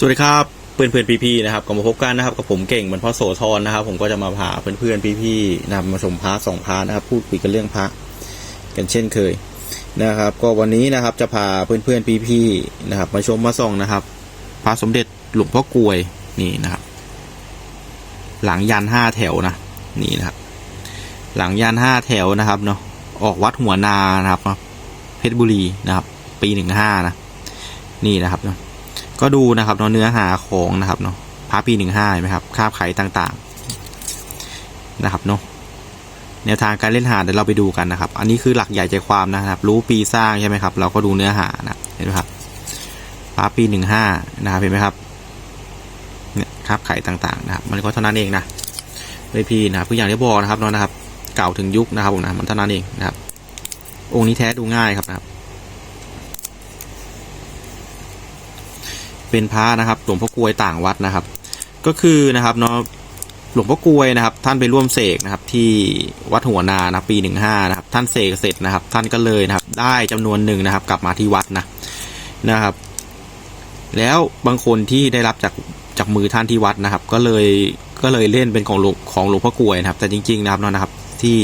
สวัสดีครับเพื่อนเพื่อนพี่ๆนะครับก็มาพบกันนะครับกับผมเก่งเหมือนพ่อโสธรนะครับ ผมก็จะมาพาเพื่อนเพื่อนๆพี่ๆนะมาชมพระสองพระนะครับ พูดคุยกันเรื่องพระกันเช่นเคยนะครับ ก็วันนี้นะครับจะพาเพื่อนเพื่อนๆพี่ๆนะครับ มาชมมาส่องนะครับพระสมเด็จหลวงพ่อกลวยนี่นะครับ หลังยันห้าแถวนะนี่นะครับ หลังยันห้าแถวนะครับเนาะออกวัดหัวนานะครับเนาะเพชรบุรีนะครับ ปีหนึ่งห้านะนี่นะครับเนาะ ก็ดูนะครับเนาะเนื้อหาของนะครับเนาะพระปีหนึ่งห้าไหมครับคาบไขต่างๆนะครับเนาะแนวทางการเล่นหาเดี๋ยวเราไปดูกันนะครับ อันนี้คือหลักใหญ่ใจความนะครับ รู้ปีสร้างใช่ไหมครับ เราก็ดูเนื้อหานะเห็นไหมครับพระปีหนึ่งห้านะครับเห็นไหมครับเนี่ยคาบไขต่างๆนะครับ มันก็เท่านั้นเองนะไม่พีนะครับคืออย่างที่บอกนะครับเนาะนะครับ เก่าถึงยุคนะครับผมนะมันเท่านั้นเองนะครับองค์นี้แท้ดูง่ายครับนะครับ เป็นพระนะครับหลวงพ่อกลวยต่างวัดนะครับ ก็คือนะครับเนาะหลวงพ่อกลวยนะครับ ท่านไปร่วมเสกนะครับ ที่วัดหัวนานะปีหนึ่งห้านะครับ ท่านเสกเสร็จนะครับ ท่านก็เลยนะครับ ได้จำนวนหนึ่งนะครับ กลับมาที่วัดนะนะครับ แล้วบางคนที่ได้รับจากจากมือท่านที่วัดนะครับ ก็เลยก็เลยเล่นเป็นของหลวงของหลวงพ่อกลวยนะครับ แต่จริง ๆ นะครับเนาะนะครับที่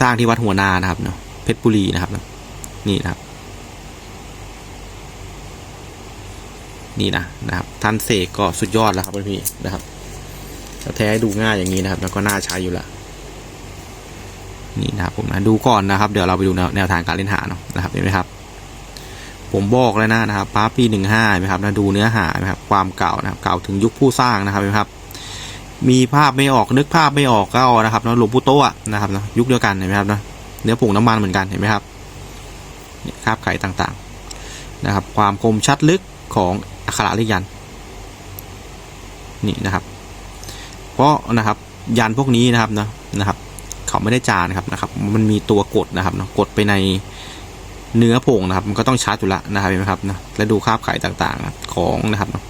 สร้างที่วัดหัวนานะครับเนาะเพชรบุรีนะครับนี่นะครับ นี่นะนะครับท่านเสกก็สุดยอดแล้วครับพี่นะครับแท้ให้ดูง่ายอย่างนี้นะครับ แล้วก็น่าใช้อยู่ละนี่นะครับผมนะดูก่อนนะครับ เดี๋ยวเราไปดูแนวทางการเล่นหาเนาะนะครับเห็นไหมครับ ผมบอกแล้วนะนะครับป้าปีหนึ่งห้าไหมครับนะดูเนื้อหาไหมครับความเก่านะครับเก่าถึงยุคผู้สร้างนะครับเห็นไหมครับ มีภาพไม่ออกนึกภาพไม่ออกก็เอานะครับนะหลวงปู่โตะนะครับนะยุคเดียวกันเห็นไหมครับนะเนื้อผงน้ำมันเหมือนกันเห็นไหมครับเนี่ยคราบไข่ต่างๆ นะครับ ความคมชัดลึกของ อักขระเลขยัน นี่นะครับ เพราะนะครับ ยันพวกนี้นะครับนะนะครับ เขาไม่ได้จานะครับนะครับ มันมีตัวกดนะครับเนาะกดไปในเนื้อผงนะครับ มันก็ต้องชัดอยู่ละนะครับเห็นไหมครับนะและดูคราบไข่ต่างๆของนะครับเนาะ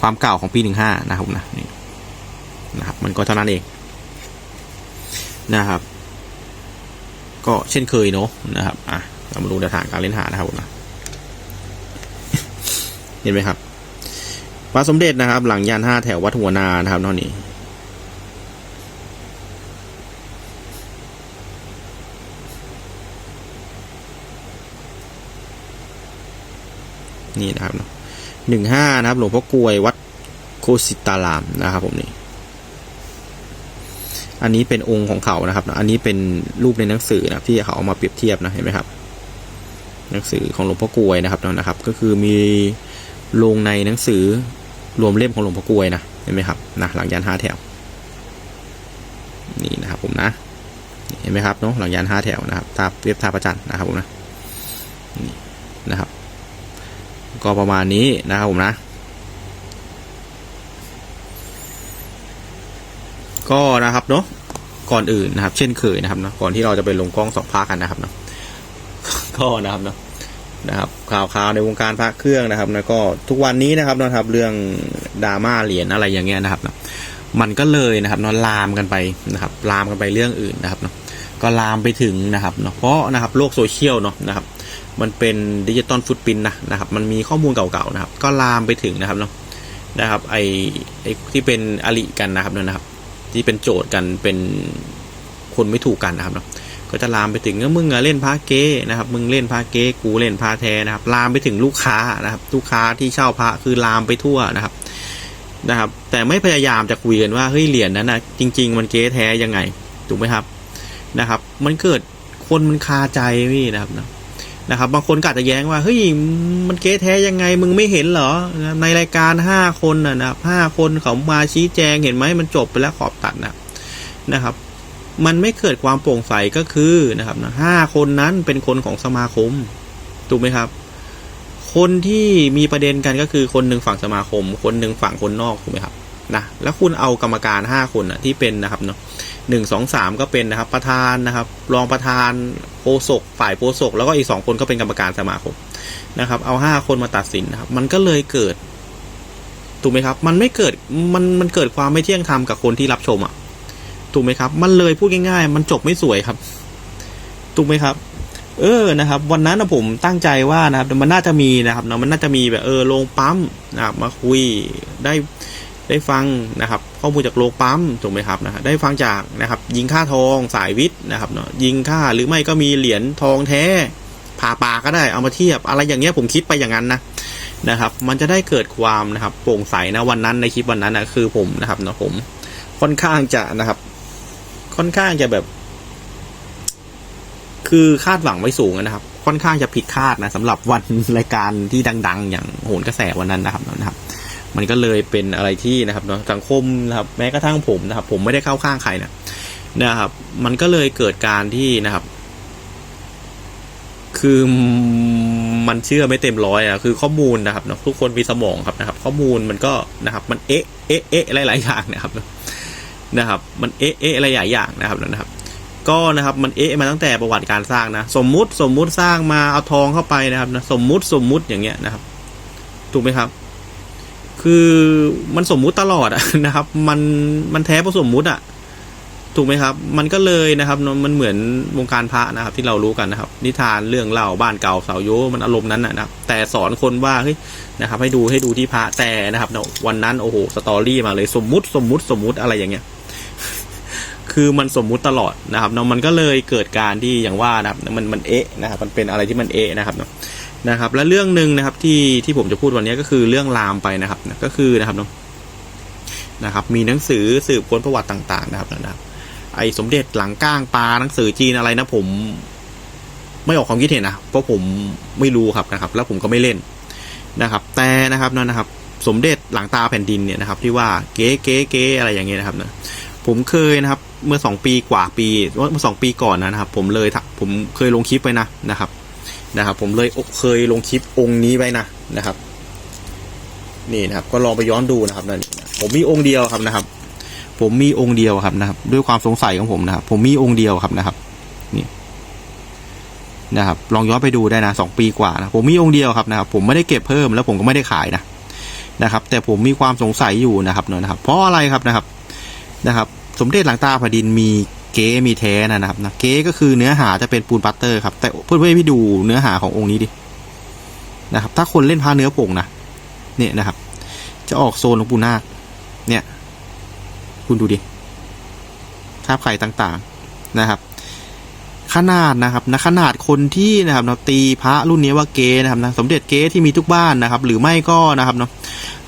ความเก่าของปีหนึ่งห้านะครับนะนี่นะครับ มันก็เท่านั้นเองนะครับ ก็เช่นเคยเนาะนะครับอะเรามาดูแนวทางการเล่นหานะครับผมนะ เห็นไหมครับพระสมเด็จนะครับ หลังยานห้าแถววัดหัวนานะครับนอนนี้นี่นะครับหนึ่งห้านะครับ หลวงพ่อกลวยวัดโคสิตารามนะครับ ผมนี่ อันนี้เป็นองค์ของเขานะครับ อันนี้เป็นรูปในหนังสือนะที่เขาเอามาเปรียบเทียบนะเห็นไหมครับ หนังสือของหลวงพ่อกลวยนะครับนะครับ ก็คือมี ลงในหนังสือรวมเล่มของหลวงพ่อกลวยนะเห็นไหมครับนะหลังยานห้าแถว นี่นะครับผมนะ เห็นไหมครับเนาะหลังยานห้าแถวนะครับตาเรียบทาประจันนะครับผมนะนี่นะครับ ก็ประมาณนี้นะครับผมนะ ก็นะครับเนาะก่อนอื่นนะครับ เช่นเคยนะครับเนาะก่อนที่เราจะไปลงกล้องสองภาคกันนะครับเนาะก็นะครับเนาะ นะครับข่าวข่าวในวงการพระเครื่องนะครับแล้วก็ทุกวันนี้นะครับนะครับเรื่องดราม่าเหรียญอะไรอย่างเงี้ยนะครับนะมันก็เลยนะครับนาะลามกันไปนะครับลามกันไปเรื่องอื่นนะครับเนาะก็ลามไปถึงนะครับเนาะเพราะนะครับโลกโซเชียลเนาะนะครับมันเป็นดิจิตอลฟุตปินนะนะครับมันมีข้อมูลเก่าๆนะครับ ก็ลามไปถึงนะครับเนาะนะครับไอไอที่เป็นอลิกันนะครับเนยนะครับ ที่เป็นโจทย์กันเป็นคนไม่ถูกกันนะครับเนาะ ก็จะลามไปถึงว่ามึงอะเล่นพาเก้นะครับ มึงเล่นพาเก้กูเล่นพาแท้นะครับ ลามไปถึงลูกค้านะครับ ลูกค้าที่เช่าพระคือลามไปทั่วนะครับนะครับ แต่ไม่พยายามจะคุยกันว่าเฮ้ยเหรียญนั้นนะจริง ๆ มันเก๊แท้ยังไงถูกไหมครับนะครับ มันเกิดคนมันคาใจพี่นะครับนะนะครับ บางคนก็อาจจะแย้งว่าเฮ้ยมันเก๊แท้ยังไง มึงไม่เห็นเหรอ ในรายการห้าคนนะครับห้าคนเขามาชี้แจงเห็นไหมมันจบไปแล้วขอบตัดนะนะครับ มันไม่เกิดความโปร่งใสก็คือนะครับนะห้าคนนั้นเป็นคนของสมาคม ถูกไหมครับ คนที่มีประเด็นกันก็คือคนหนึ่งฝั่งสมาคม คนหนึ่งฝั่งคนนอกถูกไหมครับนะแล้วคุณเอากรรมการห้าคนนะที่เป็นนะครับเนาะหนึ่งสองสามก็เป็นนะครับ ประธานนะครับ รองประธานโฆษกฝ่ายโฆษกแล้วก็อีกสองคนก็เป็นกรรมการสมาคมนะครับ เอาห้าคนมาตัดสินนะครับ มันก็เลยเกิดถูกไหมครับ มันไม่เกิดมันมันเกิดความไม่เที่ยงธรรมกับคนที่รับชมอะ ถูกไหมครับ มันเลยพูดง่ายๆ มันจบไม่สวยครับ ถูกไหมครับ เออนะครับ วันนั้นนะผมตั้งใจว่านะครับ มันน่าจะมีนะครับเนาะมันน่าจะมีแบบเออโรงปั๊มนะครับมาคุยได้ได้ฟังนะครับ ข้อมูลจากโรงปั๊มถูกไหมครับนะฮะได้ฟังจากนะครับ ยิงค่าทองสายวิทย์นะครับเนาะยิงค่าหรือไม่ก็มีเหรียญทองแท้ผ่าปากก็ได้เอามาเทียบ อะไรอย่างเงี้ยผมคิดไปอย่างนั้นนะนะครับ มันจะได้เกิดความนะครับโปร่งใสนะวันนั้นในคลิปวันนั้นนะคือผมนะครับเนาะผมค่อนข้างจะนะครับ ค่อนข้างจะแบบ คือคาดหวังไว้สูงนะครับ ค่อนข้างจะผิดคาดนะสำหรับวันรายการที่ดัง ๆ อย่างโหนกระแสวันนั้นนะครับนะครับ มันก็เลยเป็นอะไรที่นะครับเนาะสังคมนะครับ แม้กระทั่งผมนะครับ ผมไม่ได้เข้าข้างใครนะนะครับ มันก็เลยเกิดการที่นะครับ คือมันเชื่อไม่เต็มร้อยอะคือข้อมูลนะครับเนาะทุกคนมีสมองครับนะครับ ข้อมูลมันก็นะครับ มันเอ๊ะเอ๊ะเอ๊ะหลายๆอย่างนะครับ นะครับ มันเอ๊ะเอ๊ะหลายอย่างนะครับนะครับ ก็นะครับมันเอ๊ะมาตั้งแต่ประวัติการสร้างนะ สมมุติสมมุติสร้างมาเอาทองเข้าไปนะครับนะสมมุติสมมุติอย่างเงี้ยนะครับ ถูกไหมครับ คือมันสมมุติตลอดอะนะครับ มันมันแท้เพราะสมมุติอะถูกไหมครับ มันก็เลยนะครับ มันเหมือนวงการพระนะครับ ที่เรารู้กันนะครับ นิทานเรื่องเล่าบ้านเก่าเสาโยมันอารมณ์นั้นนะครับ แต่สอนคนว่าเฮ้ยนะครับ ให้ดูให้ดูที่พระแต่นะครับวันนั้นโอ้โหสตอรี่มาเลยสมมุติสมมุติสมมุติอะไรอย่างเงี้ย คือมันสมมุติตลอดนะครับเนาะมันก็เลยเกิดการที่อย่างว่านะครับมันมันเอะนะครับมันเป็นอะไรที่มันเอะนะครับเนาะนะครับ และเรื่องหนึ่งนะครับที่ที่ผมจะพูดวันนี้ก็คือเรื่องลามไปนะครับนะก็คือนะครับเนาะนะครับมีหนังสือสืบค้นประวัติต่างๆ นะครับนะครับ ไอสมเด็จหลังก้างปลาหนังสือจีนอะไรนะผมไม่ออกความคิดเห็นนะเพราะผมไม่รู้ครับนะครับ แล้วผมก็ไม่เล่นนะครับ แต่นะครับนั่นนะครับ สมเด็จหลังตาแผ่นดินเนี่ยนะครับ ที่ว่าเก๊เก๊เก๊อะไรอย่างเงี้ยนะครับนะผมเคยนะครับ เมื่อสองปีกว่าปีเมื่อสองปีก่อนนะครับ ผมเลยผมเคยลงคลิปไปนะนะครับนะครับ ผมเลยเคยลงคลิปองค์นี้ไว้นะนะครับ นี่นะครับ ก็ลองไปย้อนดูนะครับนั่นผมมีองค์เดียวครับนะครับ ผมมีองค์เดียวครับนะครับ ด้วยความสงสัยของผมนะครับ ผมมีองค์เดียวครับนะครับนี่นะครับ ลองย้อนไปดูได้นะสองปีกว่านะผมมีองค์เดียวครับนะครับ ผมไม่ได้เก็บเพิ่มแล้วผมก็ไม่ได้ขายนะนะครับ แต่ผมมีความสงสัยอยู่นะครับเนอะนะครับ เพราะอะไรครับนะครับนะครับ สมเด็จหลังตาแผ่นดินมีเก๊มีแท้นะครับนะเก๊ก็คือเนื้อหาจะเป็นปูนปัตเตอร์ครับ แต่เพื่อนๆพี่ดูเนื้อหาขององค์นี้ดินะครับ ถ้าคนเล่นพาเนื้อผงนะเนี่ยนะครับ จะออกโซนของปูนาคเนี่ย คุณดูดิคาบไข่ต่างๆนะครับ ขนาดนะครับนะขนาดคนที่นะครับเนาะตีพระรุ่นนี้ว่าเกนะครับนะสมเด็จเกที่มีทุกบ้านนะครับ หรือไม่ก็นะครับเนาะ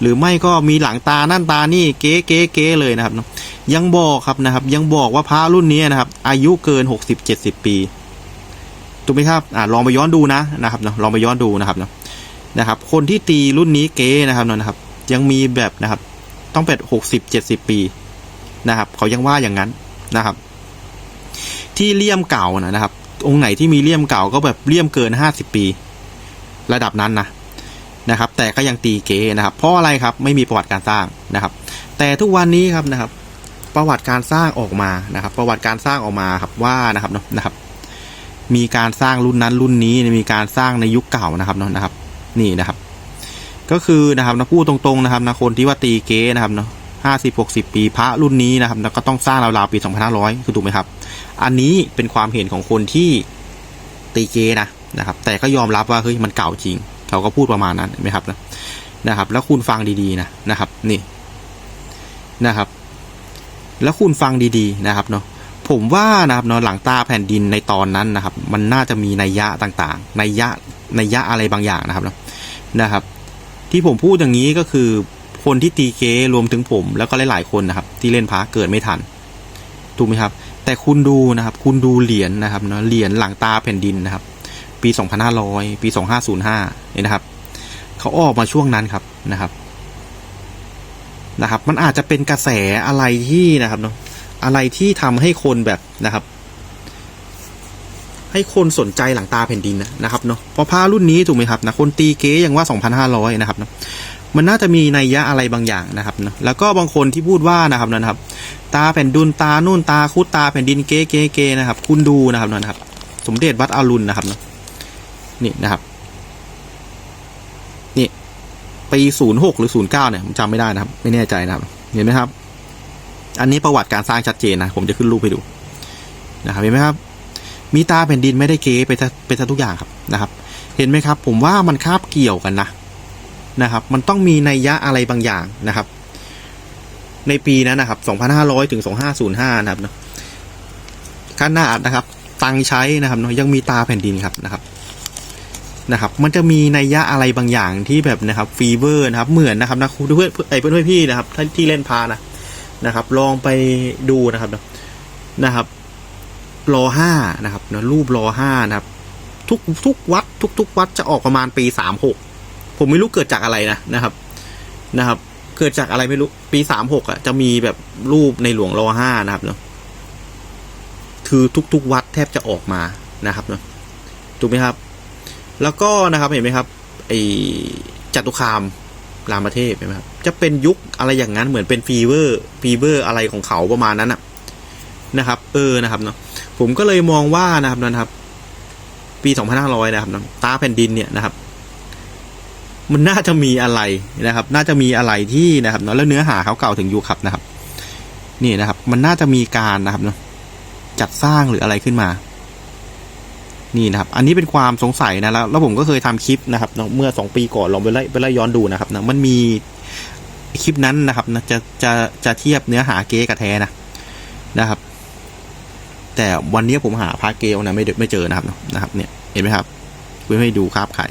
หรือไม่ก็มีหลังตานั่นตานี่เก๊เก๊เก๊เลยนะครับเนาะ ยังบอกครับนะครับ ยังบอกว่าพระรุ่นนี้นะครับ อายุเกินหกสิบเจ็ดสิบปีถูกไหมครับอ่าลองไปย้อนดูนะนะครับเนาะลองไปย้อนดูนะครับเนาะนะครับ คนที่ตีรุ่นนี้เก๊นะครับเนาะนะครับ ยังมีแบบนะครับ ต้องเป็นหกสิบเจ็ดสิบปีนะครับเขายังว่าอย่างนั้นนะครับ ที่เลี่ยมเก่านะครับ องค์ไหนที่มีเลี่ยมเก่าก็แบบเลี่ยมเกินห้าสิบปี ระดับนั้นนะนะครับ แต่ก็ยังตีเกนะครับ เพราะอะไรครับไม่มีประวัติการสร้างนะครับ แต่ทุกวันนี้ครับนะครับ ประวัติการสร้างออกมานะครับ ประวัติการสร้างออกมาครับว่านะครับเนาะนะครับ มีการสร้างรุ่นนั้นรุ่นนี้มีการสร้างในยุคเก่านะครับเนาะนะครับ นี่นะครับ ก็คือนะครับนะพูดตรงๆนะครับนะคนที่ว่าตีเกนะครับเนาะห้าสิบหกสิบปีพระรุ่นนี้นะครับก็ต้องสร้างราวๆปีสองพันห้าร้อยคือถูกไหมครับ อันนี้เป็นความเห็นของคนที่ตีเกนะนะครับ แต่ก็ยอมรับว่าเฮ้ยมันเก่าจริง เขาก็พูดประมาณนั้นไหมครับนะนะครับ แล้วคุณฟังดีๆนะนะครับ นี่นะครับ แล้วคุณฟังดีๆนะครับเนาะผมว่านะครับเนาะหลังตาแผ่นดินในตอนนั้นนะครับ มันน่าจะมีนัยยะต่างๆนัยยะนัยยะอะไรบางอย่างนะครับเนาะนะครับ ที่ผมพูดอย่างนี้ก็คือคนที่ตีเกรวมถึงผม แล้วก็หลายๆคนนะครับ ที่เล่นพาเกิดไม่ทันถูกไหมครับ แต่คุณดูนะครับ คุณดูเหรียญนะครับเนาะเหรียญหลังตาแผ่นดินนะครับ ปี 2500 ปี 2505เนี่ยนะครับเขาออกมาช่วงนั้นครับนะครับ นะครับ มันอาจจะเป็นกระแสอะไรที่นะครับเนาะอะไรที่ทำให้คนแบบนะครับ ให้คนสนใจหลังตาแผ่นดินนะครับเนาะเพราะผ้ารุ่นนี้ถูกไหมครับนะคนตีเก๊ย่างว่า 2,500 นะครับเนาะมันน่าจะมีนัยยะอะไรบางอย่างนะครับเนาะแล้วก็บางคนที่พูดว่านะครับนะครับ ตาแผ่นดินตานู่นตาคุดตาแผ่นดินเก๊เก๊เก๊นะครับ คุณดูนะครับนะครับ สมเด็จวัดอรุณนะครับเนาะนี่นะครับ ปีศูนย์หกหรือศูนย์เก้าเนี่ยผมจำไม่ได้นะครับ ไม่แน่ใจนะครับ เห็นไหมครับ อันนี้ประวัติการสร้างชัดเจนนะ ผมจะขึ้นรูปให้ดูนะครับ เห็นไหมครับ มีตาแผ่นดินไม่ได้เก๊ไปไปทุกอย่างครับนะครับ เห็นไหมครับ ผมว่ามันคาบเกี่ยวกันนะนะครับ มันต้องมีนัยยะอะไรบางอย่างนะครับ ในปีนั้นนะครับ 2,500 ถึง 2505 นะครับเนอะขนาดนะครับ ตังใช้นะครับเนอะยังมีตาแผ่นดินครับนะครับ นะครับมันจะมีนัยยะอะไรบางอย่างที่แบบนะครับฟีเวอร์นะครับเหมือนนะครับนะครูเพื่อนไอ้เพื่อนเพื่อนพี่นะครับท่านที่เล่นพานะนะครับ ลองไปดูนะครับนะนะครับรอห้านะครับนะรูปรอห้านะครับ ทุกทุกวัด ทุกทุกวัดจะออกประมาณปีสามหกผมไม่รู้เกิดจากอะไรนะนะครับนะครับ เกิดจากอะไรไม่รู้ปีสามหกอะจะมีแบบรูปในหลวงรอห้านะครับเนาะคือทุกๆวัดแทบจะออกมานะครับเนาะถูกไหมครับ แล้วก็นะครับเห็นไหมครับไอจตุคามรามเทพเห็นไหมครับจะเป็นยุคอะไรอย่างนั้นเหมือนเป็นฟีเวอร์ฟีเวอร์อะไรของเขาประมาณนั้นอะนะครับ เออนะครับเนาะผมก็เลยมองว่านะครับนะครับ ปี2500นห้าร้อยนะครับตาแผ่นดินเนี่ยนะครับ มันน่าจะมีอะไรนะครับ น่าจะมีอะไรที่นะครับเนาะแล้วเนื้อหาเขาเก่าถึงยุคครับนะครับ นี่นะครับ มันน่าจะมีการนะครับเนาะจัดสร้างหรืออะไรขึ้นมา นี่นะครับ อันนี้เป็นความสงสัยนะแล้วแล้วผมก็เคยทำคลิปนะครับเมื่อสองปีก่อนลองไปไล่ไปไล่ย้อนดูนะครับนะมันมีคลิปนั้นนะครับนะจะจะจะเทียบเนื้อหาเก๊กับแท้นะนะครับ แต่วันนี้ผมหาพาเกลนะไม่เดไม่เจอนะครับนะนะครับ เนี่ยเห็นไหมครับเพื่อให้ดูคราบไข่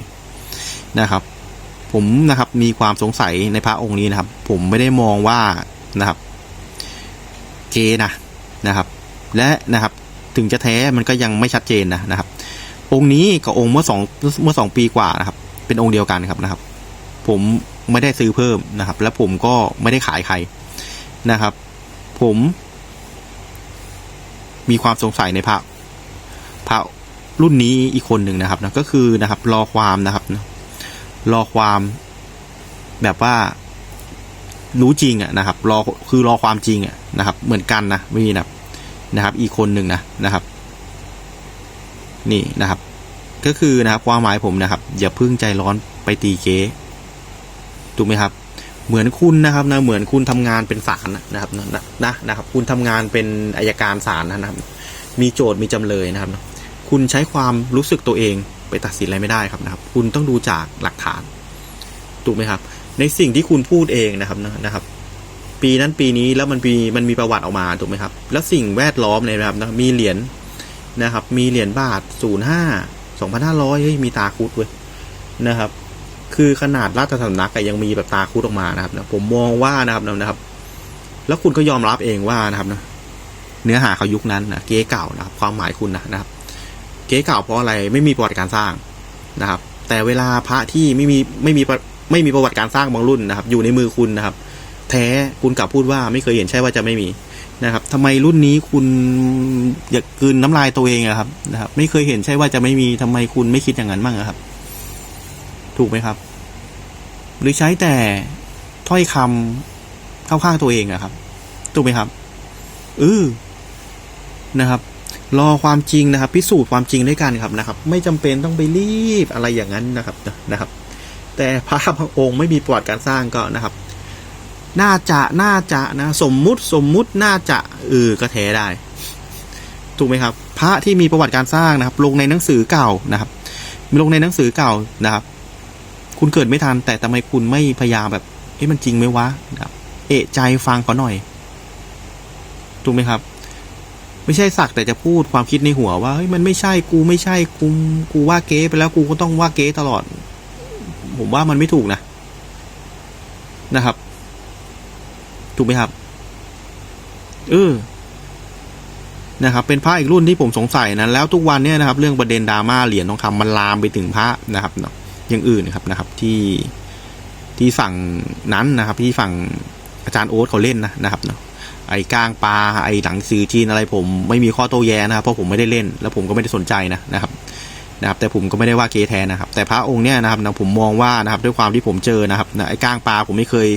นะครับ ผมนะครับมีความสงสัยในพระองค์นี้นะครับ ผมไม่ได้มองว่านะครับเกนะนะครับ และนะครับ ถึงจะแท้มันก็ยังไม่ชัดเจนนะนะครับ องค์นี้กับองค์เมื่อสองเมื่อสองปีกว่านะครับ เป็นองค์เดียวกันครับนะครับ ผมไม่ได้ซื้อเพิ่มนะครับ และผมก็ไม่ได้ขายใครนะครับ ผมมีความสงสัยในพระพระรุ่นนี้อีกคนหนึ่งนะครับนะก็คือนะครับ รอความนะครับนะรอความแบบว่ารู้จริงอะนะครับ รอคือรอความจริงอะนะครับ เหมือนกันนะไม่มีนะ นะครับ อีกคนหนึ่งนะนะครับ นี่นะครับ ก็คือนะครับความหมายผมนะครับ อย่าพึ่งใจร้อนไปตีเก๊ถูกไหมครับ เหมือนคุณนะครับนะเหมือนคุณทำงานเป็นศาลนะครับนะนะนะครับ คุณทำงานเป็นอายการศาลนะครับ มีโจทย์มีจำเลยนะครับ คุณใช้ความรู้สึกตัวเองไปตัดสินอะไรไม่ได้ครับนะครับ คุณต้องดูจากหลักฐานถูกไหมครับ ในสิ่งที่คุณพูดเองนะครับนะครับ ปีนั้นปีนี้แล้วมันมีมันมีประวัติออกมาถูกไหมครับ แล้วสิ่งแวดล้อมเนี่ยนะครับนะมีเหรียญนะครับ มีเหรียญบาทศูนย์ห้าสองพันห้าร้อยเฮ้ยมีตาคุดเว้ยนะครับ คือขนาดราชสำนักยังมีแบบตาคุดออกมานะครับนะผมมองว่านะครับนะครับ แล้วคุณก็ยอมรับเองว่านะครับนะเนื้อหาเขายุคนั้นนะเก๊เก่านะครับ ความหมายคุณนะนะครับ เก๊เก่าเพราะอะไรไม่มีประวัติการสร้างนะครับ แต่เวลาพระที่ไม่มีไม่มีไม่มีประวัติการสร้างบางรุ่นนะครับ อยู่ในมือคุณนะครับ ท้ คุณกลับพูดว่าไม่เคยเห็นใช่ว่าจะไม่มีนะครับทำไมรุ่นนี้คุณอยากกืนน้ำลายตัวเองอะครับนะครับ ไม่เคยเห็นใช่ว่าจะไม่มีทำไมคุณไม่คิดอย่างนั้นบ้างอะครับ ถูกไหมครับ หรือใช้แต่ถ้อยคำเข้าข้างตัวเองอะครับ ถูกไหมครับเออนะครับ รอความจริงนะครับ พิสูจน์ความจริงด้วยกันครับนะครับ ไม่จำเป็นต้องไปรีบอะไรอย่างนั้นนะครับนะครับ แต่พระองค์ไม่มีประวัติการสร้างก็นะครับ น่าจะน่าจะนะสมมุติสมมุติน่าจะเออก็แท้ได้ ถูกไหมครับ พระที่มีประวัติการสร้างนะครับ ลงในหนังสือเก่านะครับลงในหนังสือเก่านะครับ คุณเกิดไม่ทันแต่ทำไมคุณไม่พยายามแบบเอ๊ะมันจริงไหมวะนะครับ เอะใจฟังเขาหน่อย ถูกไหมครับ ไม่ใช่สักแต่จะพูดความคิดในหัวว่าเฮ้ยมันไม่ใช่กูไม่ใช่กูกูว่าเก๊ไปแล้วกูก็ต้องว่าเก๊ตลอด ผมว่ามันไม่ถูกนะนะครับ ถูกไหมครับ เออนะครับ เป็นพระอีกรุ่นที่ผมสงสัยนะแล้วทุกวันเนี่ยนะครับ เรื่องประเด็นดราม่าเหรียญทองคำมันลามไปถึงพระนะครับเนาะอย่างอื่นนะครับนะครับ ที่ที่ฝั่งนั้นนะครับ ที่ฝั่งอาจารย์โอ๊ตเขาเล่นนะนะครับเนาะไอ้ก้างปลาไอ้หนังสือจีนอะไรผมไม่มีข้อโต้แย้งนะครับเพราะผมไม่ได้เล่น แล้วผมก็ไม่ได้สนใจนะนะครับนะครับ แต่ผมก็ไม่ได้ว่าเกแทนนะครับ แต่พระองค์เนี่ยนะครับนะผมมองว่านะครับ ด้วยความที่ผมเจอนะครับนะไอ้ก้างปลาผมไม่เคย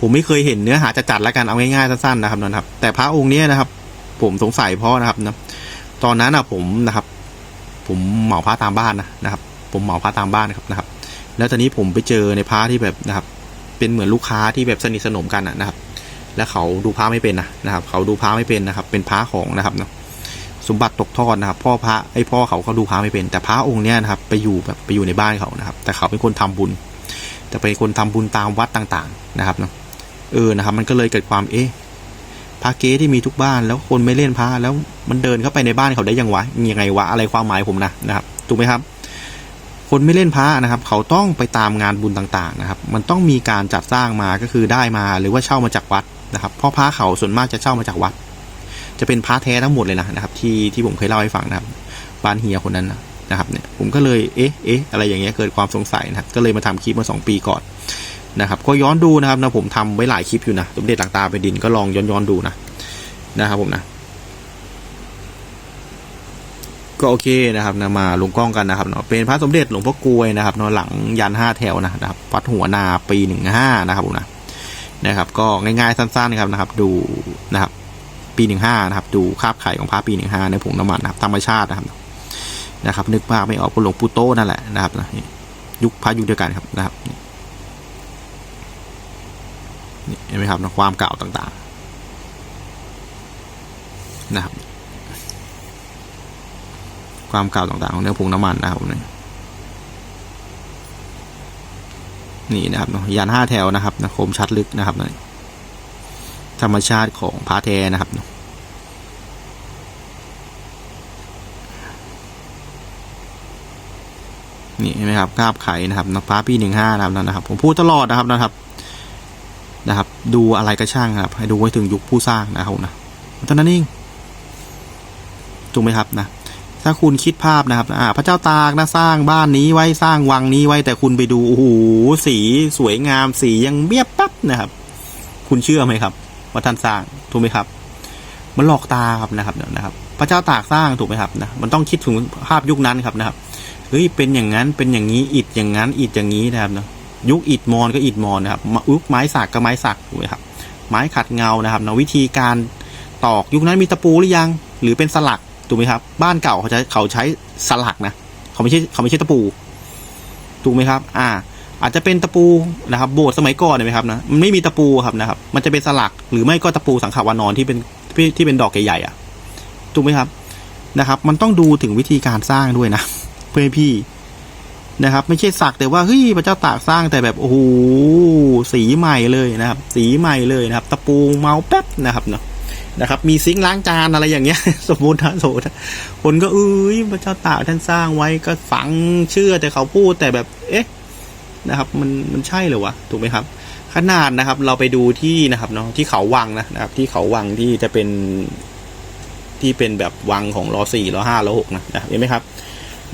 ผมไม่เคยเห็นเนื้อหาจัดๆแล้วกันเอาง่ายๆสั้นๆนะครับนะครับ แต่พระองค์เนี้ยนะครับ ผมสงสัยเพราะนะครับนะตอนนั้นอะผมนะครับ ผมเหมาพระตามบ้านนะนะครับ ผมเหมาพระตามบ้านนะครับนะครับ แล้วตอนนี้ผมไปเจอในพระที่แบบนะครับ เป็นเหมือนลูกค้าที่แบบสนิทสนมกันนะครับ แล้วเขาดูพระไม่เป็นนะนะครับ เขาดูพระไม่เป็นนะครับ เป็นพระของนะครับเนาะสมบัติตกทอดนะครับพ่อพระไอ้พ่อเขาก็ดูพระไม่เป็น แต่พระองค์เนี้ยนะครับ ไปอยู่แบบไปอยู่ในบ้านเขานะครับ แต่เขาเป็นคนทำบุญ แต่เป็นคนทำบุญตามวัดต่าง ๆ นะครับเนาะ เออนะครับ มันก็เลยเกิดความเอ๊ะพระเก๊ที่มีทุกบ้านแล้วคนไม่เล่นพระแล้วมันเดินเข้าไปในบ้านเขาได้ยังวะยังไงวะอะไรความหมายผมนะนะครับถูกไหมครับ คนไม่เล่นพระนะครับ เขาต้องไปตามงานบุญต่างๆนะครับ มันต้องมีการจัดสร้างมาก็คือได้มาหรือว่าเช่ามาจากวัดนะครับเพราะพระเขาส่วนมากจะเช่ามาจากวัด จะเป็นพระแท้ทั้งหมดเลยนะนะครับ ที่ที่ผมเคยเล่าให้ฟังนะครับบ้านเฮียคนนั้นนะนะครับเนี่ยผมก็เลยเอ๊ะเอ๊ะอะไรอย่างเงี้ยเกิดความสงสัยนะครับก็เลยมาทำคลิปมาสองปีก่อน นะครับก็ย้อนดูนะครับนะผมทำไว้หลายคลิปอยู่นะสมเด็จหลังตาไปดินก็ลองย้อนย้อนๆดูนะนะครับผมนะ ก็โอเคนะครับนะมาลงกล้องกันนะครับเนาะเป็นพระสมเด็จหลวงพ่อกลวยนะครับเนาะหลังยันห้าแถวนะนะครับวัดหัวนาปีหนึ่งห้านะครับผมนะนะครับ ก็ง่ายๆสั้นๆนะครับนะครับ ดูนะครับ ปีหนึ่งห้านะครับ ดูคาบไข่ของพระปีหนึ่งห้าในผงน้ำมันนะครับธรรมชาตินะครับนะครับ นึกภาพไม่ออกก็หลวงปู่โตนั่นแหละนะครับนะยุคพระยุคเดียวกันครับนะครับนี่นี่เห็น ไหมครับความเก่าต่างๆนะครับ ความเก่าต่างๆของเนื้อผงน้ำมันนะครับนี่นี่นะครับเนาะยานห้าแถวนะครับนะคมชัดลึกนะครับนะธรรมชาติของพาแทนะครับนี่เห็นไหมครับกราบไข่นะครับนะพาปีหนึ่งห้านะครับนะครับ ผมพูดตลอดนะครับนะครับนะครับ ดูอะไรก็ช่างครับ ให้ดูไว้ถึงยุคผู้สร้างนะครับนะเท่านั้นเองถูกไหมครับนะถ้าคุณคิดภาพนะครับอ่าพระเจ้าตากนะสร้างบ้านนี้ไว้สร้างวังนี้ไว้แต่คุณไปดูโอ้โหสีสวยงามสียังเบียบปั๊บนะครับ คุณเชื่อไหมครับว่าท่านสร้างถูกไหมครับ มันหลอกตาครับนะครับนะครับ พระเจ้าตากสร้างถูกไหมครับนะมันต้องคิดถึงภาพยุคนั้นครับนะครับเฮ้ยเป็นอย่างนั้นเป็นอย่างนี้อิฐอย่างนั้นอิฐอย่างนี้นะครับนะ ยุคอิฐมอนก็อิฐมอนนะครับยุคไม้สักก็ไม้สักถูกไหมครับ ไม้ขัดเงานะครับนะวิธีการตอกยุคนั้นมีตะปูหรือยัง หรือเป็นสลักถูกไหมครับ บ้านเก่าเขาใช้เขาใช้สลักนะเขาไม่ใช่เขาไม่ใช่ตะปู ถูกไหมครับ อ่า อาจจะเป็นตะปูนะครับโบสถ์สมัยก่อนเห็นไหมครับนะมันไม่มีตะปูครับนะครับ มันจะเป็นสลักหรือไม่ก็ตะปูสังขาวานอนที่เป็นที่ที่เป็นดอกใหญ่ๆอะถูกไหมครับนะครับ มันต้องดูถึงวิธีการสร้างด้วยนะ เพื่อให้พี่ นะครับ ไม่ใช่สักแต่ว่าเฮ้ยพระเจ้าตากสร้างแต่แบบโอ้โหสีใหม่เลยนะครับ สีใหม่เลยนะครับ ตะปูเมาแป๊บนะครับเนาะนะครับ มีซิงค์ล้างจานอะไรอย่างเงี้ย สมมตินะสมมตินคนก็เอ้ยพระเจ้าตากท่านสร้างไว้ก็ฝังเชื่อแต่เขาพูดแต่แบบ เอ๊ะนะครับ มันมันใช่เหรอวะถูกไหมครับ ขนาดนะครับ เราไปดูที่นะครับเนาะที่เขาวังนะนะครับ ที่เขาวังที่จะเป็นที่เป็นแบบวังของรอสี่รอห้ารอหกนะเห็นไหมครับ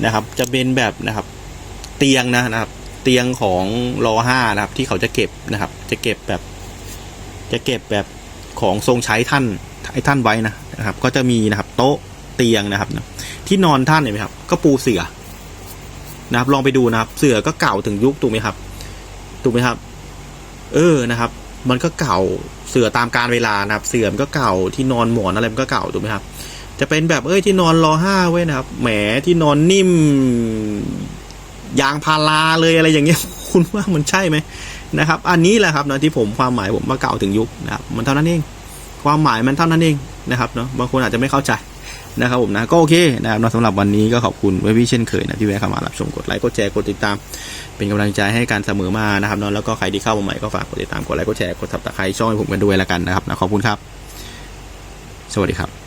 นะครับ จะเป็นแบบนะครับ เตียงนะนะครับ เตียงของรอห้านะครับ ที่เขาจะเก็บนะครับ จะเก็บแบบ จะเก็บแบบของทรงใช้ท่านไอ้ท่านไว้นะนะครับ ก็จะมีนะครับ โต๊ะเตียงนะครับนะที่นอนท่านเห็นไหมครับ ก็ปูเสือนะครับ ลองไปดูนะครับ เสือก็เก่าถึงยุคถูกไหมครับถูกไหมครับ เออนะครับ มันก็เก่าเสือตามการเวลานะครับ เสือมันก็เก่าที่นอนหมอนอะไรมันก็เก่าถูกไหมครับจะเป็นแบบเอ้ยที่นอนรอห้าไว้นะครับแหมที่นอนนิ่ม ยางพาราเลยอะไรอย่างเงี้ยคุณว่ามันใช่ไหมนะครับ อันนี้แหละครับนะที่ผมความหมายผมมาเก่าถึงยุคนะครับมันเท่านั้นเอง ความหมายมันเท่านั้นเองนะครับเนาะบางคนอาจจะไม่เข้าใจนะครับผมนะก็โอเคนะครับสำหรับวันนี้ก็ขอบคุณไว้พี่เช่นเคยนะที่แวะเข้ามารับชมกดไลค์กดแชร์กดติดตาม เป็นกำลังใจให้การเสมอมานะครับเนาะแล้วก็ใครที่เข้ามาใหม่ก็ฝากกดติดตามกดไลค์กดแชร์กดซับสไครต์ช่องให้ผมกันด้วยล้วกันนะครับนะขอบคุณครับ สวัสดีครับ